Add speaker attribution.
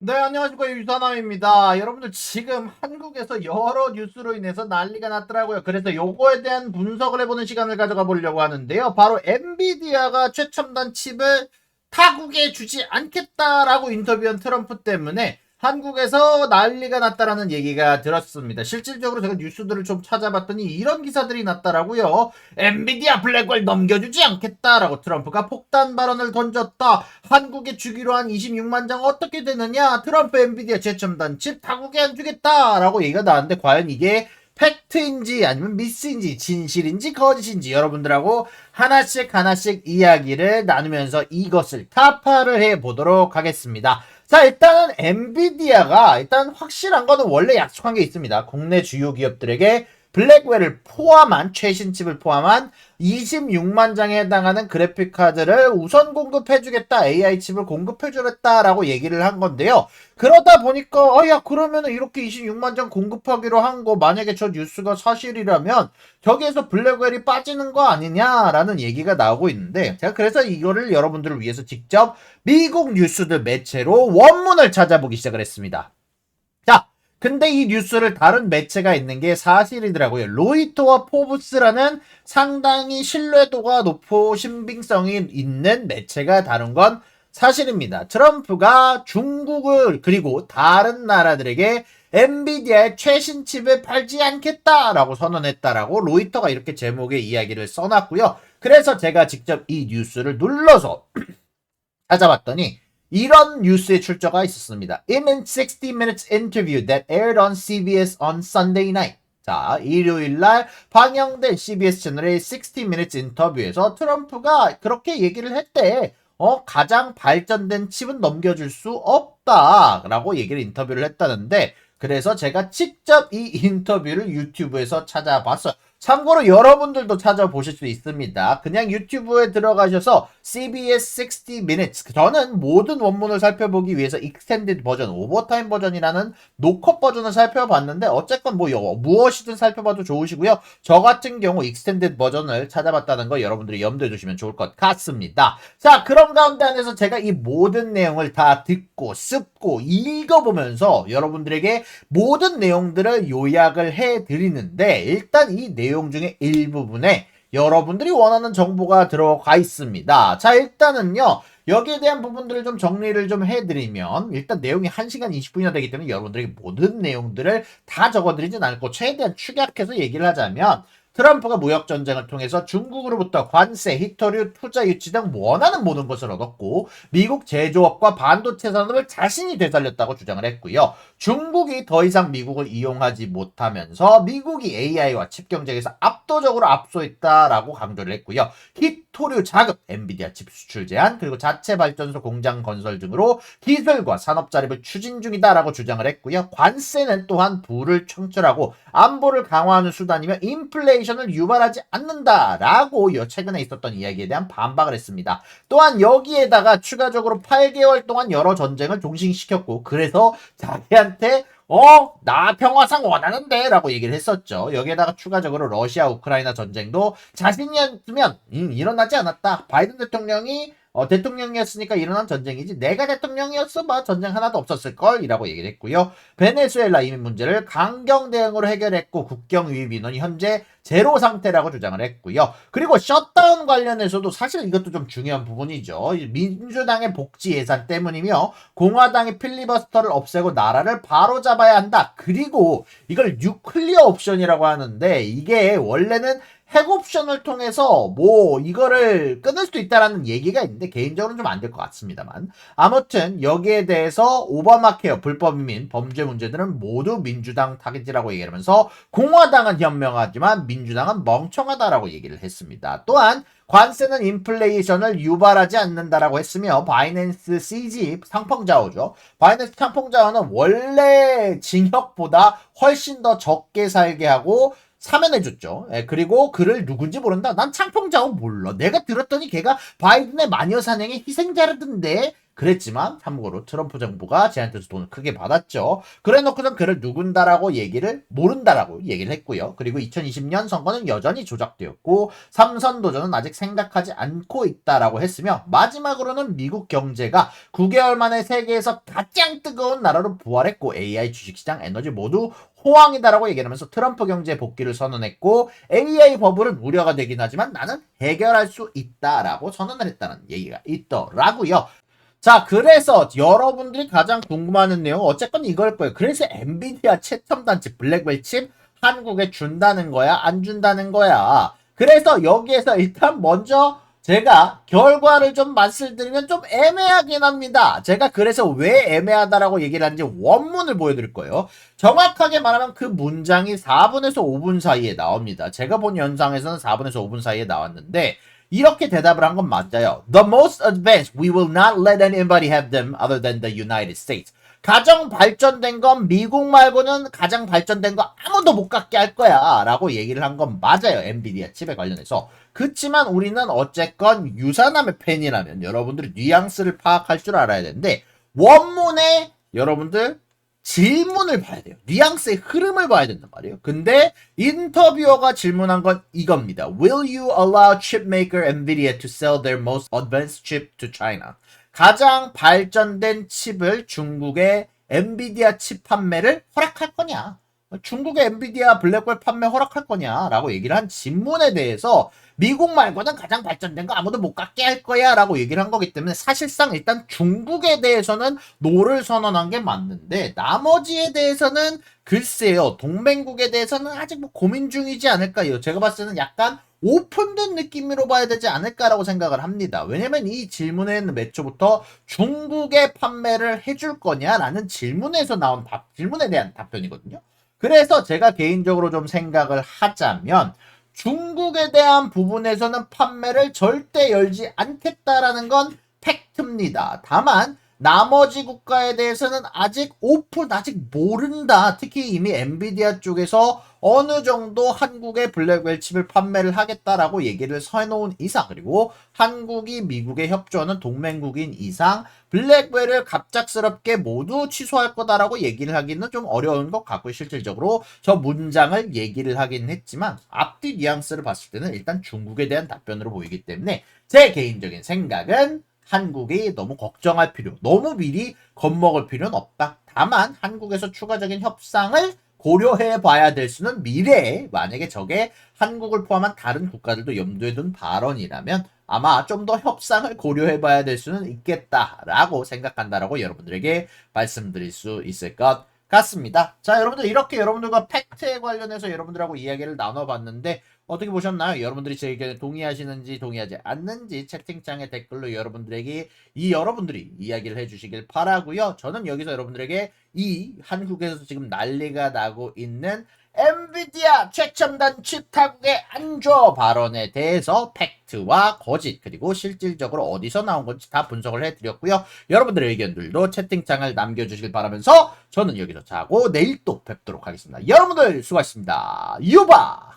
Speaker 1: 네, 안녕하십니까. 유사남입니다. 여러분들 지금 한국에서 여러 뉴스로 인해서 난리가 났더라고요. 그래서 요거에 대한 분석을 해보는 시간을 가져가 보려고 하는데요. 바로 엔비디아가 최첨단 칩을 타국에 주지 않겠다라고 인터뷰한 트럼프 때문에 한국에서 난리가 났다라는 얘기가 들었습니다. 실질적으로 제가 뉴스들을 좀 찾아봤더니 이런 기사들이 났다라고요. 엔비디아 블랙홀 넘겨주지 않겠다라고 트럼프가 폭탄 발언을 던졌다. 한국에 주기로 한 26만 장 어떻게 되느냐? 트럼프 엔비디아 최첨단 칩 타국에 안 주겠다라고 얘기가 나왔는데 과연 이게 팩트인지 아니면 미스인지 진실인지 거짓인지 여러분들하고 하나씩 하나씩 이야기를 나누면서 이것을 타파를 해 보도록 하겠습니다. 자, 일단은 엔비디아가 일단 확실한 거는 원래 약속한 게 있습니다. 국내 주요 기업들에게 블랙웰을 포함한 최신 칩을 포함한 26만 장에 해당하는 그래픽 카드를 우선 공급해 주겠다, AI 칩을 공급해 주겠다라고 얘기를 한 건데요. 그러다 보니까 어야 그러면은 이렇게 26만 장 공급하기로 한 거 만약에 저 뉴스가 사실이라면 저기에서 블랙웰이 빠지는 거 아니냐라는 얘기가 나오고 있는데 제가 그래서 이거를 여러분들을 위해서 직접 미국 뉴스들 매체로 원문을 찾아보기 시작을 했습니다. 자, 근데 이 뉴스를 다른 매체가 있는 게 사실이더라고요. 로이터와 포브스라는 상당히 신뢰도가 높고 신빙성이 있는 매체가 다룬 건 사실입니다. 트럼프가 중국을 그리고 다른 나라들에게 엔비디아의 최신 칩을 팔지 않겠다라고 선언했다라고 로이터가 이렇게 제목의 이야기를 써놨고요. 그래서 제가 직접 이 뉴스를 눌러서 찾아봤더니 이런 뉴스의 출처가 있었습니다. In a 60 minutes interview that aired on CBS on Sunday night. 자, 일요일 날 방영된 CBS 채널의 60 minutes 인터뷰에서 트럼프가 그렇게 얘기를 했대. 어, 가장 발전된 칩은 넘겨줄 수 없다 라고 얘기를 인터뷰를 했다는데 그래서 제가 직접 이 인터뷰를 유튜브에서 찾아봤어요. 참고로 여러분들도 찾아보실 수 있습니다. 그냥 유튜브에 들어가셔서 CBS 60 Minutes 저는 모든 원문을 살펴보기 위해서 익스텐디드 버전, 오버타임 버전이라는 노컷 버전을 살펴봤는데 어쨌건 뭐 여- 무엇이든 살펴봐도 좋으시고요. 저 같은 경우 익스텐디드 버전을 찾아봤다는 거 여러분들이 염두에 두시면 좋을 것 같습니다. 자, 그런 가운데 안에서 제가 이 모든 내용을 다 듣고 습고 읽어보면서 여러분들에게 모든 내용들을 요약을 해 드리는데 일단 이 내용 중에 일부분에 여러분들이 원하는 정보가 들어가 있습니다. 자, 일단은요. 여기에 대한 부분들을 좀 정리를 좀 해드리면 일단 내용이 1시간 20분이나 되기 때문에 여러분들에게 모든 내용들을 다 적어드리진 않고 최대한 축약해서 얘기를 하자면 트럼프가 무역 전쟁을 통해서 중국으로부터 관세, 히토류, 투자 유치 등 원하는 모든 것을 얻었고 미국 제조업과 반도체 산업을 자신이 되살렸다고 주장을 했고요. 중국이 더 이상 미국을 이용하지 못하면서 미국이 AI와 칩 경쟁에서 압도적으로 앞서 있다라고 강조를 했고요. 히 토류 자급, 엔비디아 칩 수출 제한, 그리고 자체 발전소 공장 건설 등으로 기술과 산업 자립을 추진 중이다라고 주장을 했고요. 관세는 또한 부를 청출하고 안보를 강화하는 수단이며 인플레이션을 유발하지 않는다라고 요 최근에 있었던 이야기에 대한 반박을 했습니다. 또한 여기에다가 추가적으로 8개월 동안 여러 전쟁을 종식시켰고 그래서 자기한테 어, 나 평화상 원하는데 라고 얘기를 했었죠. 여기에다가 추가적으로 러시아 우크라이나 전쟁도 자신이었으면 음, 일어나지 않았다. 바이든 대통령이 어, 대통령이었으니까 일어난 전쟁이지 내가 대통령이었어 봐 전쟁 하나도 없었을 걸이라고 얘기를 했고요. 베네수엘라 이민 문제를 강경 대응으로 해결했고 국경 위입 인원이 현재 제로 상태라고 주장을 했고요. 그리고 셧다운 관련해서도 사실 이것도 좀 중요한 부분이죠. 이 민주당의 복지 예산 때문이며 공화당의 필리버스터를 없애고 나라를 바로 잡아야 한다. 그리고 이걸 뉴클리어 옵션이라고 하는데 이게 원래는 핵 옵션을 통해서 뭐 이거를 끊을 수도 있다라는 얘기가 있는데 개인적으로는 좀 안 될 것 같습니다만 아무튼 여기에 대해서 오바마 케어 불법 이민 범죄 문제들은 모두 민주당 타깃이라고 얘기하면서 공화당은 현명하지만 민주당은 멍청하다라고 얘기를 했습니다. 또한 관세는 인플레이션을 유발하지 않는다라고 했으며 바이낸스 CG 상펑자오죠. 바이낸스 상펑자오는 원래 징역보다 훨씬 더 적게 살게 하고 사면해줬죠. 예, 그리고 그를 누군지 모른다. 난 창펑자오 몰라. 내가 들었더니 걔가 바이든의 마녀 사냥의 희생자라던데. 그랬지만 참고로 트럼프 정부가 쟤한테서 돈을 크게 받았죠. 그래 놓고선 그를 누군다라고 얘기를 모른다라고 얘기를 했고요. 그리고 2020년 선거는 여전히 조작되었고 삼선 도전은 아직 생각하지 않고 있다라고 했으며 마지막으로는 미국 경제가 9개월 만에 세계에서 가장 뜨거운 나라로 부활했고 AI 주식시장 에너지 모두 호황이다라고 얘기하면서 트럼프 경제 복귀를 선언했고 AI 버블은 우려가 되긴 하지만 나는 해결할 수 있다라고 선언을 했다는 얘기가 있더라고요. 자, 그래서 여러분들이 가장 궁금해하는 내용 어쨌건 이걸 거예요. 그래서 엔비디아 최첨단치 블랙벨 칩 한국에 준다는 거야, 안 준다는 거야. 그래서 여기에서 일단 먼저 제가 결과를 좀 말씀드리면 좀 애매하긴 합니다. 제가 그래서 왜 애매하다라고 얘기를 하는지 원문을 보여드릴 거예요. 정확하게 말하면 그 문장이 4분에서 5분 사이에 나옵니다. 제가 본 영상에서는 4분에서 5분 사이에 나왔는데 이렇게 대답을 한 건 맞아요. The most advanced, we will not let anybody have them other than the United States. 가장 발전된 건 미국 말고는 가장 발전된 거 아무도 못 갖게 할 거야 라고 얘기를 한 건 맞아요. 엔비디아 칩에 관련해서. 그치만 우리는 어쨌건 유사남의 팬이라면 여러분들이 뉘앙스를 파악할 줄 알아야 되는데 원문에 여러분들 질문을 봐야 돼요. 뉘앙스의 흐름을 봐야 된단 말이에요. 근데 인터뷰어가 질문한 건 이겁니다. Will you allow chipmaker Nvidia to sell their most advanced chip to China? 가장 발전된 칩을 중국의 엔비디아 칩 판매를 허락할 거냐? 중국의 엔비디아 블랙홀 판매 허락할 거냐? 라고 얘기를 한 질문에 대해서 미국 말고는 가장 발전된 거 아무도 못 갖게 할 거야 라고 얘기를 한 거기 때문에 사실상 일단 중국에 대해서는 노를 선언한 게 맞는데 나머지에 대해서는 글쎄요 동맹국에 대해서는 아직 뭐 고민 중이지 않을까요 제가 봤을 때는 약간 오픈된 느낌으로 봐야 되지 않을까라고 생각을 합니다. 왜냐면 이 질문에는 몇 초부터 중국에 판매를 해줄 거냐라는 질문에서 나온 답, 질문에 대한 답변이거든요. 그래서 제가 개인적으로 좀 생각을 하자면 중국에 대한 부분에서는 판매를 절대 열지 않겠다라는 건 팩트입니다. 다만 나머지 국가에 대해서는 아직 오픈 아직 모른다. 특히 이미 엔비디아 쪽에서 어느 정도 한국의 블랙웰 칩을 판매를 하겠다라고 얘기를 서해놓은 이상 그리고 한국이 미국에 협조하는 동맹국인 이상 블랙웰을 갑작스럽게 모두 취소할 거다라고 얘기를 하기는 좀 어려운 것 같고 실질적으로 저 문장을 얘기를 하긴 했지만 앞뒤 뉘앙스를 봤을 때는 일단 중국에 대한 답변으로 보이기 때문에 제 개인적인 생각은 한국이 너무 걱정할 필요, 너무 미리 겁먹을 필요는 없다. 다만 한국에서 추가적인 협상을 고려해 봐야 될 수는 미래에 만약에 저게 한국을 포함한 다른 국가들도 염두에 둔 발언이라면 아마 좀 더 협상을 고려해 봐야 될 수는 있겠다라고 생각한다라고 여러분들에게 말씀드릴 수 있을 것 같습니다. 자, 여러분들 이렇게 여러분들과 팩트에 관련해서 여러분들하고 이야기를 나눠봤는데 어떻게 보셨나요? 여러분들이 제 의견에 동의하시는지 동의하지 않는지 채팅창에 댓글로 여러분들에게 이 여러분들이 이야기를 해주시길 바라고요. 저는 여기서 여러분들에게 이 한국에서 지금 난리가 나고 있는 엔비디아 최첨단 칩 타국의 안조 발언에 대해서 팩트와 거짓 그리고 실질적으로 어디서 나온 건지 다 분석을 해드렸고요. 여러분들의 의견들도 채팅창을 남겨주시길 바라면서 저는 여기서 자고 내일 또 뵙도록 하겠습니다. 여러분들 수고하셨습니다. 유바!